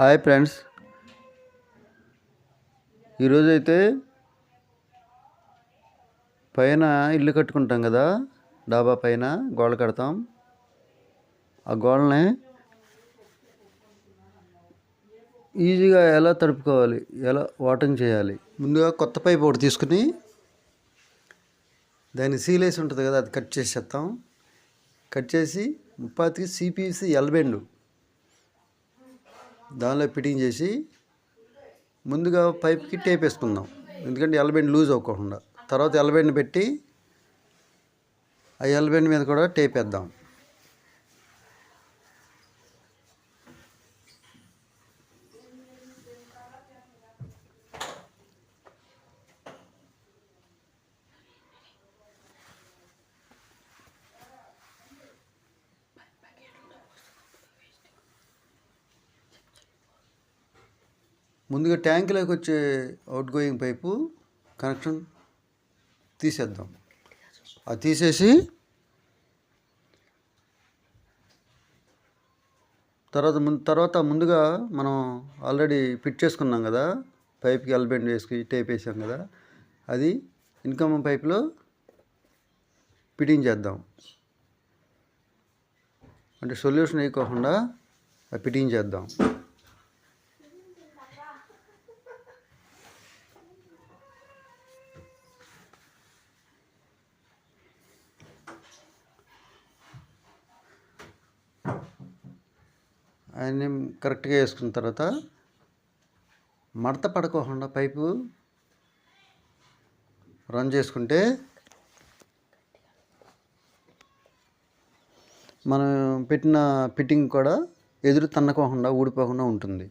Hi friends. ఈరోజైతే పైన ఇల్లు కట్టుకుంటాం కదా డాబా పైన గోడ కడతాం. ఆ గోడని ఈజీగా ఎలా తడుపుకోవాలి ఎలా వాటింగ్ చేయాలి? ముందుగా కొత్త పైప్ ఒకటి తీసుకుని దాన్ని సీలేసి ఉంటుంది కదా అది కట్ చేసేస్తాం. కట్ చేసి ముప్పాతికి సిపిసి ఎల్బెండు దానిలో ఫిట్టింగ్ చేసి ముందుగా పైప్కి టేప్ వేసుకుందాం. ఎందుకంటే ఎల్బెండ్ లూజ్ అవ్వకుండా. తర్వాత ఎల్బెండ్ పెట్టి ఆ ఎల్బెండ్ మీద కూడా టేప్ వేద్దాం. ముందుగా ట్యాంకులోకి వచ్చే అవుట్ గోయింగ్ పైపు కనెక్షన్ తీసేద్దాం. అది తీసేసి తర్వాత ముందు తర్వాత ముందుగా మనం ఆల్రెడీ ఫిట్ చేసుకున్నాం కదా పైప్కి ఎల్బెండ్ వేసుకుని టేప్ వేసాం కదా అది ఇన్కమ్ పైప్లో ఫిట్టింగ్ చేద్దాం. అంటే సొల్యూషన్ వేయకోకుండా ఫిట్టింగ్ చేద్దాం. అన్నీ కరెక్ట్గా వేసుకున్న తర్వాత మడత పడుకోకుండా పైపు రన్ చేసుకుంటే మనం పెట్టిన ఫిట్టింగ్ కూడా ఎదురు తన్నకోకుండా ఊడిపోకుండా ఉంటుంది.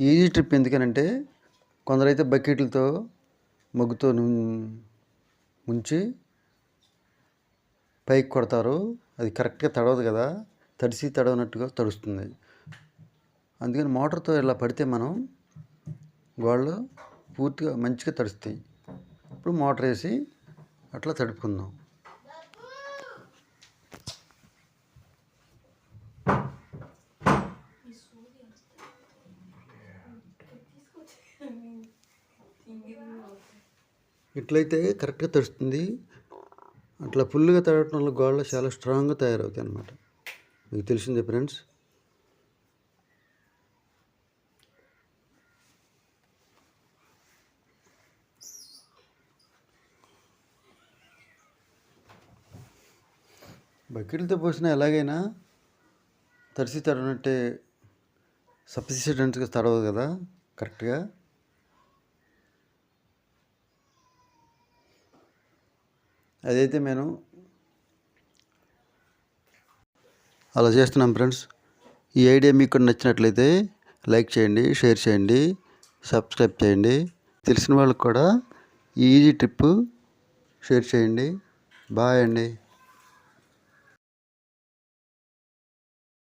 ఈజీ ట్రిప్ ఎందుకనంటే కొందరైతే బకెట్లతో మగ్గుతో ను- ముంచి పైకి కొడతారు. అది కరెక్ట్గా తడవదు కదా. తడిసి తడవనట్టుగా తడుస్తుంది. అందుకని మోటార్తో ఇలా పడితే మనం గోళ్ళు పూర్తిగా మంచిగా తడుస్తాయి. ఇప్పుడు మోటార్ వేసి అట్లా తడుపుకుందాం. ఇట్లయితే కరెక్ట్గా తడుస్తుంది అట్లా ఫుల్గా తడవటం వల్ల గోళ్ళు చాలా స్ట్రాంగ్గా తయారవుతాయి అన్నమాట. మీకు తెలిసిందే ఫ్రెండ్స్ బకెట్లతో పోసినా ఎలాగైనా తడిసి తడవనట్టే సఫిషియెంట్గా తడవదు కదా కరెక్ట్గా అదైతే నేను అలా చేస్తున్నాం ఫ్రెండ్స్. ఈ ఐడియా మీకు నచ్చినట్లయితే లైక్ చేయండి షేర్ చేయండి సబ్స్క్రైబ్ చేయండి. తెలిసిన వాళ్ళకి కూడా ఈజీ ట్రిప్ షేర్ చేయండి. బాయ్ అండి.